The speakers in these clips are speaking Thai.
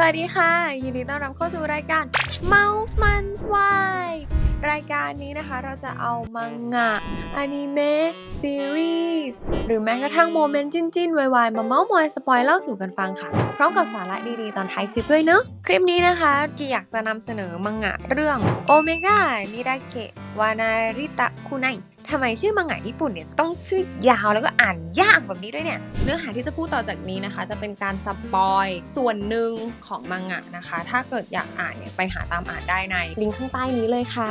วัสดีค่ะ ยินดีต้อนรับเข้าสู่รายการ Mouse Man Why รายการนี้นะคะเราจะเอามังงะอนิเมะซีรีส์หรือแม้กระทั่งโมเมนต์จิ้นๆวายๆมาเมาส์มอยสปอยเล่าสู่กันฟังค่ะ พร้อมกับสาระดีๆ ตอนท้ายคลิปด้วยเนอะคลิปนี้นะคะกีอยากจะนำเสนอมังงะเรื่องโอเมก้านิดาเกะวานาริตะคุไน ทำไมชื่อมังงะญี่ปุ่นเนี่ยจะต้องชื่อยาวแล้วก็อ่านยากแบบนี้ด้วยเนี่ย เนื้อหาที่จะพูดต่อจากนี้นะคะ จะเป็นการสปอยส่วนหนึ่งของมังงะนะคะ ถ้าเกิดอยากอ่านเนี่ยไปหาตามอ่านได้ในลิงก์ข้างใต้นี้เลยค่ะ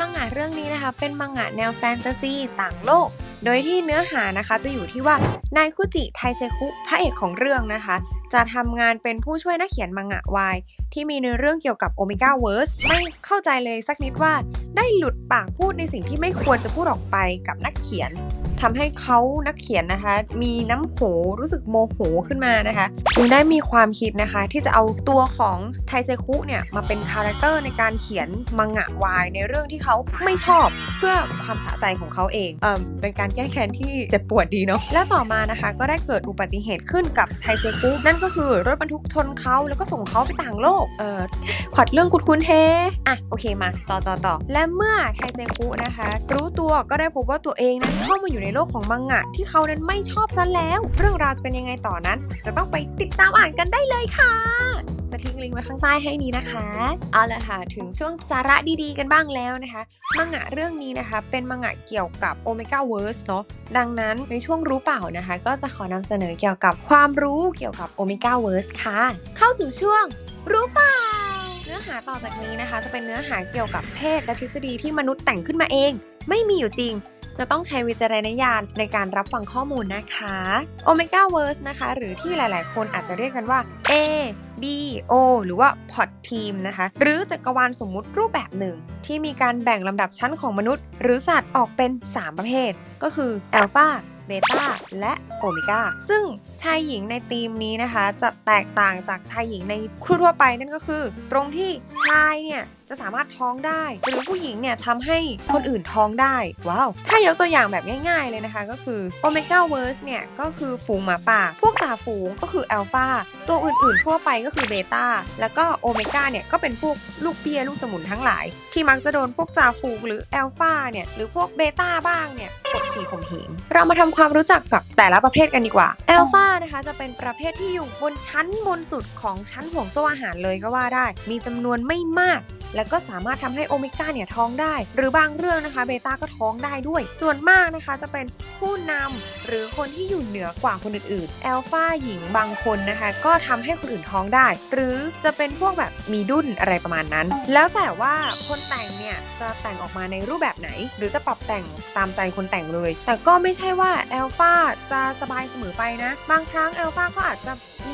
มังงะเรื่องนี้นะคะ เป็นมังงะแนวแฟนตาซีต่างโลก โดยที่เนื้อหานะคะจะอยู่ที่ว่านายคุจิไทเซคุพระเอกของเรื่องนะคะ จะทำงานเป็นผู้ช่วยนักเขียนมังงะวาย ที่มีเนื้อเรื่องเกี่ยวกับโอเมก้าเวิร์สไม่เข้าใจเลยสักนิดว่า ได้หลุดปากพูดในสิ่งที่ไม่ควรจะพูดออกไปกับนักเขียน ทำให้เขานักเขียนนะคะ มีน้ำโหรู้สึกโมโหขึ้นมานะคะจึงได้มีความคิดนะคะ ที่จะเอาตัวของไทเซคุเนี่ยมาเป็นคาแรคเตอร์ในการเขียนมังงะวายในเรื่องที่เขาไม่ชอบเพื่อความสะใจของเขาเองเออเป็นการแก้แค้นที่เจ็บปวดดีเนาะและต่อมานะคะ ก็ได้เกิดอุบัติเหตุขึ้นกับไทเซคุนั่นก็คือรถบรรทุกชนเขาแล้วก็ส่งเขาไปต่างโลกเออพอตเรื่องคุ้นๆเทอะโอเคมาต่อต่อต่อและเมื่อไทเซคุนะคะ รู้ตัวก็ได้พบว่าตัวเองนั้นเข้ามาอยู่ในโลกของมังงะที่เขานั้นไม่ชอบซะแล้ว เรื่องราวจะเป็นยังไงต่อนั้น จะต้องไปติดตามอ่านกันได้เลยค่ะ จะทิ้งลิงก์ไว้ข้างใต้ให้นี้นะคะ เอาละค่ะ ถึงช่วงสาระดีๆ กันบ้างแล้วนะคะ มังงะเรื่องนี้นะคะ เป็นมังงะเกี่ยวกับโอเมก้าเวิร์สเนาะ ดังนั้นในช่วงรู้เปล่านะคะ ก็จะขอนำเสนอเกี่ยวกับความรู้เกี่ยวกับโอเมก้าเวิร์สค่ะ เข้าสู่ช่วงรู้เปล่าเนื้อหาต่อจากนี้นะคะ จะเป็นเนื้อหาเกี่ยวกับเพศและทฤษฎีที่มนุษย์แต่งขึ้นมาเอง ไม่มีอยู่จริง จะต้องใช้วิจารณญาณในการรับฟังข้อมูลนะคะ Omega Verse นะคะ หรือที่หลาย ๆ คนอาจจะเรียกกันว่า A B O หรือว่า Pod Team นะคะ หรือจักรวาลสมมุติรูปแบบหนึ่ง ที่มีการแบ่งลำดับชั้นของมนุษย์ หรือสัตว์ออกเป็น 3 ประเภท ก็คือ Alpha เบต้าและโอเมก้าซึ่งชายหญิงในทีมนี้นะคะ จะแตกต่างจากชายหญิงในทั่วไปนั่นก็คือ ตรงที่ชายเนี่ย จะสามารถท้องได้หรือผู้หญิงเนี่ยทำให้คนอื่นท้องได้ว้าวถ้ายกตัวอย่างแบบง่าย ๆเลยนะคะ ก็คือโอเมก้าเวิร์สเนี่ยก็คือฝูงหมาป่า พวกจ่าฝูงก็คืออัลฟาตัวอื่นๆ ทั่วไปก็คือเบต้าแล้วก็โอเมก้าเนี่ยก็เป็นพวกลูกเปียลูกสมุนทั้งหลาย ที่มักจะโดนพวกจ่าฝูงหรืออัลฟาเนี่ยหรือพวกเบต้าบ้างเนี่ยฉกขี่ข่มเหงเรามาทำความรู้จักกับแต่ละประเภทกันดีกว่าอัลฟานะคะจะเป็นประเภทที่อยู่บนชั้นบนสุดของชั้นห่วงโซ่อาหารเลยก็ว่าได้ มีจำนวนไม่มากแล้วก็สามารถทำให้โอเมก้าเนี่ยท้องได้ หรือบางเรื่องนะคะเบต้าก็ท้องได้ด้วย ส่วนมากนะคะจะเป็นผู้นำหรือคนที่อยู่เหนือกว่าคนอื่นๆแอลฟาหญิงบางคนนะคะก็ทำให้คนอื่นท้องได้ หรือจะเป็นพวกแบบมีดุนอะไรประมาณนั้น แล้วแต่ว่าคนแต่งเนี่ยจะแต่งออกมาในรูปแบบไหน หรือจะปรับแต่งตามใจคนแต่งเลย แต่ก็ไม่ใช่ว่าแอลฟาจะสบายเสมอไปนะ บางครั้งแอลฟาก็อาจจะ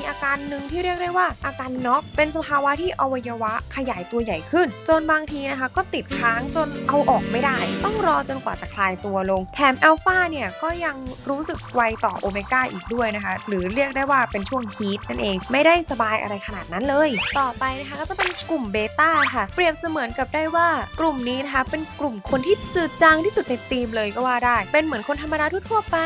อาการหนึ่งที่เรียกได้ว่าอาการน็อกเป็นสภาวะที่อวัยวะขยายตัวใหญ่ขึ้น จนบางทีนะคะก็ติดค้างจนเอาออกไม่ได้ ต้องรอจนกว่าจะคลายตัวลง แถมอัลฟาเนี่ยก็ยังรู้สึกไวต่อโอเมก้าอีกด้วยนะคะ หรือเรียกได้ว่าเป็นช่วงฮีทนั่นเองไม่ได้สบายอะไรขนาดนั้นเลย ต่อไปนะคะก็จะเป็นกลุ่มเบต้าค่ะ เปรียบเสมือนกับได้ว่ากลุ่มนี้นะคะเป็นกลุ่มคนที่จืดจางที่สุดในทีมเลยก็ว่าได้ เป็นเหมือนคนธรรมดาทั่วไป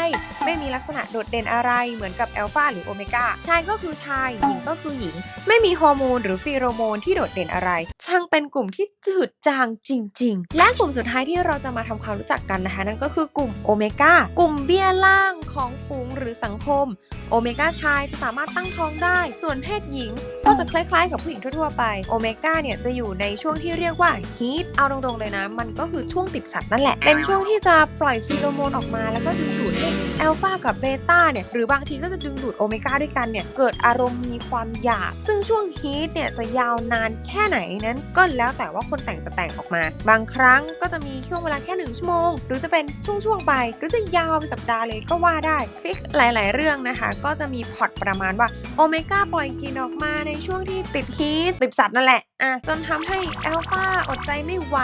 ไม่มีลักษณะโดดเด่นอะไรเหมือนกับอัลฟาหรือโอเมก้าชายก็คืคือชาย หญิงก็คือหญิง ไม่มีฮอร์โมนหรือฟีโรโมนที่โดดเด่นอะไร ช่างเป็นกลุ่มที่จืดจางจริง ๆ และกลุ่มสุดท้ายที่เราจะมาทำความรู้จักกันนะคะ นั่นก็คือกลุ่มโอเมก้ากลุ่มเบี้ยล่างของฝูงหรือสังคม โอเมก้าชายจะสามารถตั้งท้องได้ ส่วนเพศหญิงก็จะคล้ายๆ กับผู้หญิงทั่วๆไป โอเมก้าเนี่ยจะอยู่ในช่วงที่เรียกว่าฮีทเอาตรงๆเลยนะ มันก็คือช่วงติดสัตว์นั่นแหละ เป็นช่วงที่จะปล่อยฟีโรโมนออกมา แล้วก็ดึงดูดให้อัลฟากับเบต้าเนี่ย หรือบางทีก็จะดึงดูดโอเมก้าด้วยกันเนี่ย เกิดอารมณ์มีความอยากซึ่งช่วงฮีทเนี่ยจะยาวนานแค่ไหนนั้นก็แล้วแต่ว่าคนแต่งจะแต่งออกมา บางครั้งก็จะมีช่วงเวลาแค่หนึ่งชั่วโมง หรือจะเป็นช่วงๆไป หรือจะยาวเป็นสัปดาห์เลยก็ว่าได้ ฟิกหลาย ๆ เรื่องนะคะ ก็จะมีพอตประมาณว่าโอเมก้าปล่อยกินออกมาในช่วงที่ติดฮีทติดสัตว์นั่นแหละอะจนทำให้แอลฟาอดใจไม่ไหว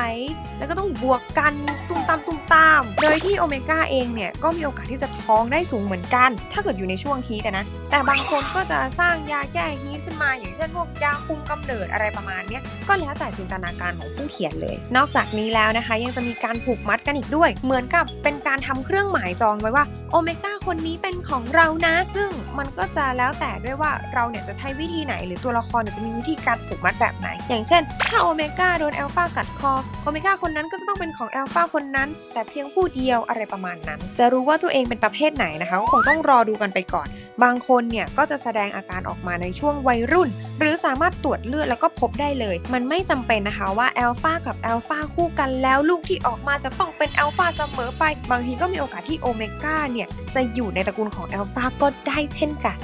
แล้วก็ต้องบวกกันตุ้มตามตุ้มตาม โดยที่โอเมก้าเองเนี่ยก็มีโอกาสที่จะท้องได้สูงเหมือนกัน ถ้าเกิดอยู่ในช่วงฮีทนะแต่บางคนก็จะสร้างยาแก้ฮีทขึ้นมา อย่างเช่นพวกยาคุมกำเนิดอะไรประมาณนี้ก็แล้วแต่จินตนาการของผู้เขียนเลย นอกจากนี้แล้วนะคะ ยังจะมีการผูกมัดกันอีกด้วย เหมือนกับเป็นการทำเครื่องหมายจองไว้ว่าโอเมก้าคนนี้เป็นของเรานะ ซึ่งมันก็จะแล้วแต่ด้วยว่าเราเนี่ยจะใช้วิธีไหน หรือตัวละครจะมีวิธีการผูกมัดแบบไหน อย่างเช่น ถ้าโอเมก้าโดนแอลฟากัดคอโอเมก้าคนนั้นก็จะต้องเป็นของแอลฟาคนนั้น แต่เพียงผู้เดียวอะไรประมาณนั้น จะรู้ว่าตัวเองเป็นประเภทไหนนะคะก็คงต้องรอดูกันไปก่อน บางคนเนี่ยก็จะแสดงอาการออกมาในช่วงวัยรุ่น หรือสามารถตรวจเลือดแล้วก็พบได้เลย มันไม่จำเป็นนะคะว่าแอลฟากับแอลฟาคู่กันแล้วลูกที่ออกมาจะต้องเป็นแอลฟาเสมอไป บางทีก็มีโอกาสที่โอเมก้าเนี่ยจะอยู่ในตระกูลของแอลฟาก็ได้เช่นกัน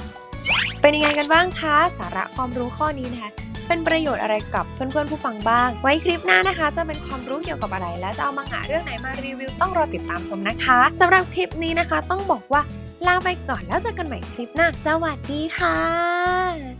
เป็นยังไงกันบ้างคะ สาระความรู้ข้อนี้นะคะ เป็นประโยชน์อะไรกับเพื่อนๆผู้ฟังบ้าง ไว้คลิปหน้านะคะ จะเป็นความรู้เกี่ยวกับอะไร และจะเอามังงะเรื่องไหนมารีวิวต้องรอติดตามชมนะคะสำหรับคลิปนี้นะคะ ต้องบอกว่าลาไปก่อนแล้วเจอกันใหม่คลิปหน้าสวัสดีค่ะ